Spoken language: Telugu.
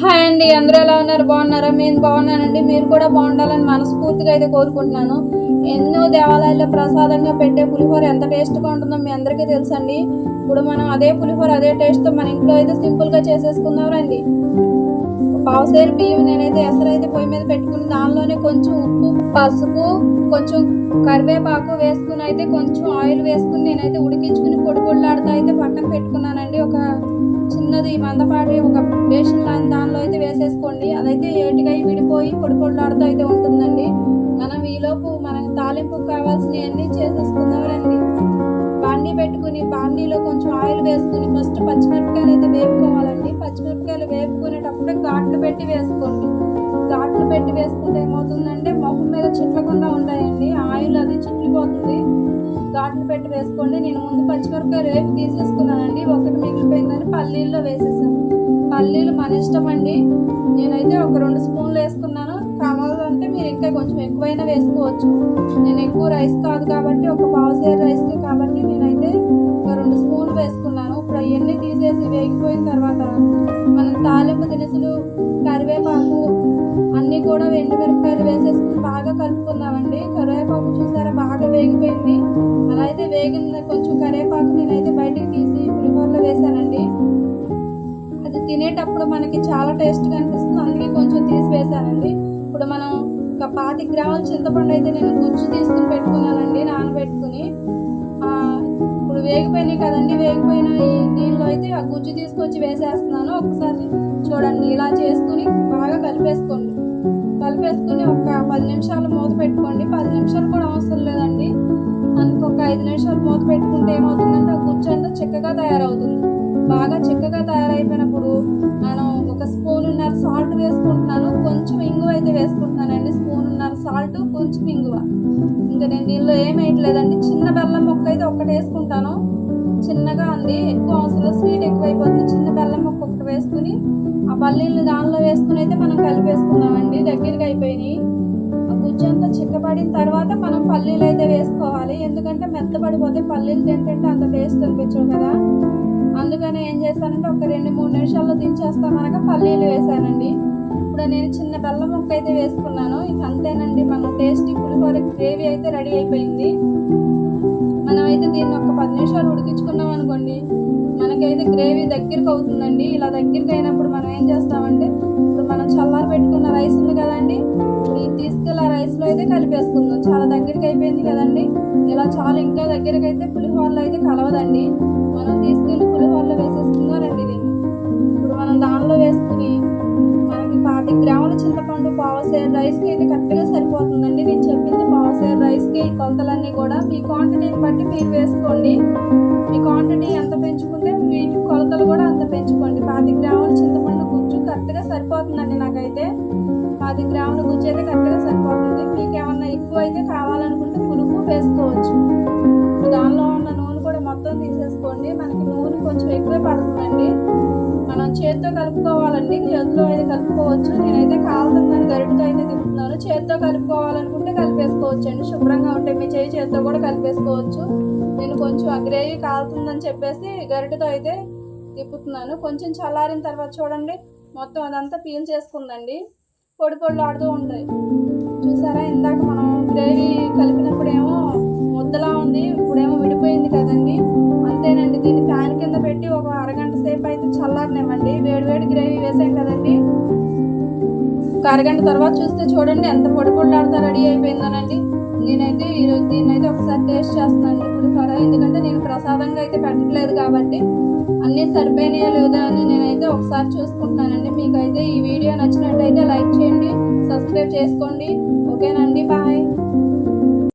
హాయ్ అండి అందరూ ఎలా ఉన్నారు? బాగున్నారా? నేను బాగున్నానండి. మీరు కూడా బాగుండాలని మనస్ఫూర్తిగా అయితే కోరుకుంటున్నాను. ఎన్నో దేవాలయాల్లో ప్రసాదంగా పెట్టే పులిహోర ఎంత టేస్ట్గా ఉంటుందో మీ అందరికీ తెలుసండి. ఇప్పుడు మనం అదే పులిహోర అదే టేస్ట్తో మన ఇంట్లో అయితే సింపుల్గా చేసేసుకుందాం రండి. పావుసేరు బియ్యం నేనైతే ఎసరైతే పొయ్యి మీద పెట్టుకుని దానిలోనే కొంచెం ఉప్పు పసుపు కొంచెం కరివేపాకు వేసుకుని అయితే కొంచెం ఆయిల్ వేసుకుని నేనైతే ఉడికించుకుని పొడి ఈ మందపాటి ఒక బేషన్ లాంటి దానిలో అయితే వేసేసుకోండి. అదైతే ఏటిగా విడిపోయి పొడి పొడిలాడుతూ అయితే ఉంటుందండి. మనం ఈలోపు మనకు తాలింపు కావాల్సినవన్నీ చేసేసుకుందాం రండి. బాండీ పెట్టుకుని బాండీలో కొంచెం ఆయిల్ వేసుకుని ఫస్ట్ పచ్చిమిరపకాయలు అయితే వేపుకోవాలండి. పచ్చిమిరపకాయలు వేపుకునేటప్పుడు ఘాట్లు పెట్టి వేసుకోండి. ఘాట్లు పెట్టి వేసుకుంటే ఏమవుతుందంటే మొహం మీద చిట్లకుండా ఉంటాయండి. ఆయిల్ అది చిట్లిపోతుంది. ఘాట్లు పెట్టి వేసుకోండి. నేను ముందు పచ్చిమిరపకాయలు వేపు తీసేసుకున్నానండి. ఒకటి మిగిలిపోయిందని వేసేసాను. పల్లీలు మన ఇష్టం అండి. నేనైతే ఒక రెండు స్పూన్లు వేసుకున్నాను. కావాలంటే మీరు ఇంకా కొంచెం ఎక్కువైనా వేసుకోవచ్చు. నేను ఎక్కువ రైస్ కాదు కాబట్టి ఒక పావుసేరు రైస్కి కాబట్టి నేనైతే ఒక రెండు స్పూన్లు వేసుకున్నాను. ఇప్పుడు అవన్నీ తీసేసి వేగిపోయిన తర్వాత మనం తాలింపు దినుసులు కరివేపాకు అన్నీ కూడా ఎండుమిరపకాయలు వేసేసుకుని బాగా కలుపుకున్నామండి కరివేపాకు చూసారా బాగా వేగిపోయింది. అలా అయితే వేగిన కొంచెం కరివేపాకు నేనైతే బయటికి తీసి పులిహోరలో వేసానండి తినేటప్పుడు మనకి చాలా టేస్ట్గా అనిపిస్తుంది అందుకే కొంచెం తీసి వేసానండి ఇప్పుడు మనం ఒక పాతి గ్రాముల చింతపండు అయితే నేను గుజ్జు తీసుకుని పెట్టుకున్నానండి నానబెట్టుకుని. ఇప్పుడు వేగిపోయినాయి కదండి. వేగిపోయిన ఈ దీనిలో అయితే ఆ గుజ్జు తీసుకొచ్చి వేసేస్తున్నాను. ఒకసారి చూడండి ఇలా చేసుకుని బాగా కలిపేసుకోండి. కలిపేసుకుని ఒక పది నిమిషాలు మూత పెట్టుకోండి. పది నిమిషాలు కూడా అవసరం లేదండి. అందుకు ఒక ఐదు నిమిషాలు మూత పెట్టుకుంటే ఏమవుతుందంటే ఆ గుజ్జు అంతా చిక్కగా తయారవుతుంది. బాగా చిక్కగా తయారైపోయినప్పుడు నేను ఒక స్పూన్ ఉన్నారు సాల్ట్ వేసుకుంటున్నాను కొంచెం ఇంగువ అయితే వేసుకుంటున్నానండి. స్పూన్ ఉన్నారు సాల్ట్ కొంచెం ఇంగువ. ఇంకా నేను దీనిలో ఏం వేయట్లేదండి. చిన్న బెల్లం ముక్క అయితే ఒక్కటి వేసుకుంటాను. చిన్నగా ఉంది. ఎక్కువ అవసరం స్వీట్ ఎక్కువైపోతుంది. చిన్న బెల్లం ముక్క ఒకటి వేసుకుని ఆ పల్లీలు దానిలో వేసుకుని అయితే మనం కలిపేసుకుందామండి. దగ్గరికి అయిపోయినాయి. ఆ చిక్కబడిన తర్వాత మనం పల్లీలు అయితే వేసుకోవాలి. ఎందుకంటే మెత్తబడిపోతే పల్లీలు తింటుంటే అంత టేస్ట్ అనిపించవు కదా. అందుకనే ఏం చేశానంటే ఒక రెండు మూడు నిమిషాల్లో దించేస్తామనగా పల్లీలు వేసానండి. ఇప్పుడు నేను చిన్న బెల్లం ముక్క అయితే వేసుకున్నాను. ఇది అంతేనండి మన టేస్టీ. పులిహోర గ్రేవీ అయితే రెడీ అయిపోయింది. మనం అయితే దీన్ని ఒక పది నిమిషాలు ఉడికించుకున్నాం అనుకోండి మనకైతే గ్రేవీ దగ్గరికి అవుతుందండి. ఇలా దగ్గరికి అయినప్పుడు మనం ఏం చేస్తామంటే పెట్టుకున్న రైస్ ఉంది కదండి. ఈ తీసుకెళ్ళి ఆ రైస్లో అయితే కలిపేసుకుందాం. చాలా దగ్గరికి అయిపోయింది కదండి. ఇలా చాలా ఇంకా దగ్గరికి అయితే పులిహోరలో అయితే కలవదండి. మనం తీసుకెళ్ళి పులిహోరలో వేసేసుకున్నారండి ఇది. ఇప్పుడు మనం దానిలో వేసుకుని మనకి పాతి గ్రాముల చింతపండు రైస్ రైస్కి అయితే కరెక్ట్గా సరిపోతుందండి. నేను చెప్పింది పావసేర్ రైస్కి ఈ కొలతలన్నీ కూడా. మీ క్వాంటిటీని బట్టి మీరు వేసుకోండి. మీ క్వాంటిటీ ఎంత సరిపోతుందండి నాకైతే. పది గ్రాముల గుజ్జు అయితే కరెక్ట్గా సరిపోతుంది. మీకు ఏమన్నా ఎక్కువ అయితే కావాలనుకుంటే పులుపు వేసుకోవచ్చు. దానిలో ఉన్న నూనె కూడా మొత్తం తీసేసుకోండి. మనకి నూనె కొంచెం ఎక్కువ పడుతుందండి. మనం చేత్తో కలుపుకోవాలండి. చేతితో అయితే కలుపుకోవచ్చు. నేనైతే కాలుతుందని గరిటతో అయితే తిప్పుతున్నాను చేత్తో కలుపుకోవాలనుకుంటే కలిపేసుకోవచ్చు అండి శుభ్రంగా ఉంటే మీ చేయి చేత్తో కూడా కలిపేసుకోవచ్చు. నేను కొంచెం అగ్రేవి గ్రేవీ కాలుతుందని చెప్పేసి గరిటతో అయితే తిప్పుతున్నాను. కొంచెం చల్లారిన తర్వాత చూడండి. మొత్తం అదంతా పీల్ చేసుకుందండి. పొడి పొడులు ఆడుతూ ఉంటాయి. చూసారా? ఇందాక మనం గ్రేవీ కలిపినప్పుడేమో ముద్దలా ఉంది ఇప్పుడేమో విడిపోయింది కదండి. అంతేనండి దీన్ని ఫ్యాన్ కింద పెట్టి ఒక అరగంట సేపు అయితే చల్లారనివ్వండి. వేడి వేడి గ్రేవీ వేసాం కదండి. ఒక అరగంట తర్వాత చూస్తే చూడండి ఎంత పొడి పొడిలాడుతా రెడీ అయిపోయిందనండి. నేనైతే ఈరోజు దీన్నైతే అయితే ఒకసారి టేస్ట్ చేస్తున్నాను పులిహోర. ఎందుకంటే నేను ప్రసాదంగా అయితే పెట్టట్లేదు కాబట్టి అన్నీ సరిపోయినాయా లేదా అని ఒకసారి చూసుకుంటున్నానండి మీకైతే ఈ వీడియో నచ్చినట్టయితే లైక్ చేయండి సబ్స్క్రైబ్ చేసుకోండి. ఓకేనండి